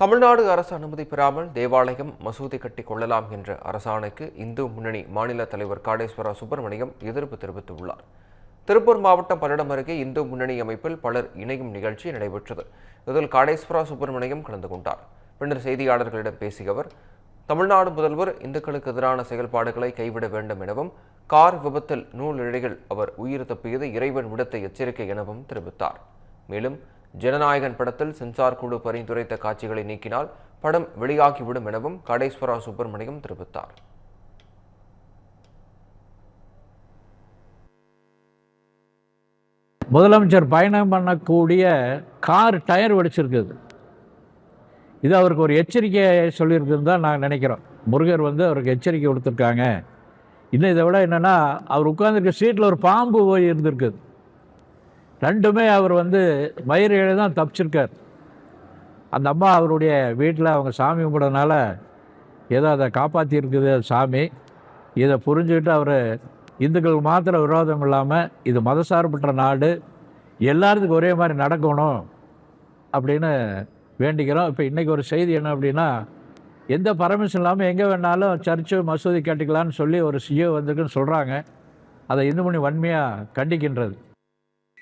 தமிழ்நாடு அரசு அனுமதி பெறாமல் தேவாலயம் மசூதி கட்டிக் கொள்ளலாம் என்ற அரசாணைக்கு இந்து முன்னணி மாநில தலைவர் காடேஸ்வரா சுப்பிரமணியம் எதிர்ப்பு தெரிவித்துள்ளார். திருப்பூர் மாவட்டம் பல்லடம் அருகே இந்து முன்னணி அமைப்பில் பலர் இணையும் நிகழ்ச்சி நடைபெற்றது. இதில் காடேஸ்வரா சுப்பிரமணியம் கலந்து கொண்டார். பின்னர் செய்தியாளர்களிடம் பேசிய அவர் தமிழ்நாடு முதல்வர் இந்துக்களுக்கு எதிரான செயல்பாடுகளை கைவிட வேண்டும் எனவும் கார் விபத்தில் நூல் இழைகள் அவர் உயிர் தப்பியது இறைவன் விடுத்த எச்சரிக்கை எனவும் தெரிவித்தார். மேலும் ஜனநாயகன் படத்தில் சென்சார் குழு பரிந்துரைத்த காட்சிகளை நீக்கினால் படம் வெளியாகிவிடும் எனவும் காடேஸ்வரா சுப்பிரமணியம் தெரிவித்தார். முதலமைச்சர் பயணம் பண்ணக்கூடிய கார் டயர் வெடிச்சிருக்குது. இது அவருக்கு ஒரு எச்சரிக்கை சொல்லியிருக்குன்னு தான் நாங்கள் நினைக்கிறோம். முருகர் வந்து அவருக்கு எச்சரிக்கை கொடுத்துருக்காங்க. இன்னும் இதை விட என்னென்னா அவர் உட்காந்துருக்க சீட்டில் ஒரு பாம்பு போய் இருந்திருக்குது. ரெண்டுமே அவர் வந்து மயிர் இழை தான் தப்பிச்சிருக்கார். அந்த அம்மா அவருடைய வீட்டில் அவங்க சாமி கும்பிடனால ஏதோ அதை காப்பாற்றியிருக்குது சாமி. இதை புரிஞ்சுக்கிட்டு அவர் இந்துக்கள் மாத்திர விரோதம் இல்லாமல் இது மதசார்பற்ற நாடு எல்லாத்துக்கும் ஒரே மாதிரி நடக்கணும் அப்படின்னு வேண்டிக்கிறோம். இப்போ இன்றைக்கி ஒரு செய்தி என்ன அப்படின்னா எந்த பர்மிஷன் இல்லாமல் எங்கே வேணாலும் சர்ச்சு மசூதி கட்டிக்கலான்னு சொல்லி ஒரு சிஓ வந்திருக்குன்னு சொல்கிறாங்க அதை இந்துமணி வன்மையாக கண்டிக்கின்றது.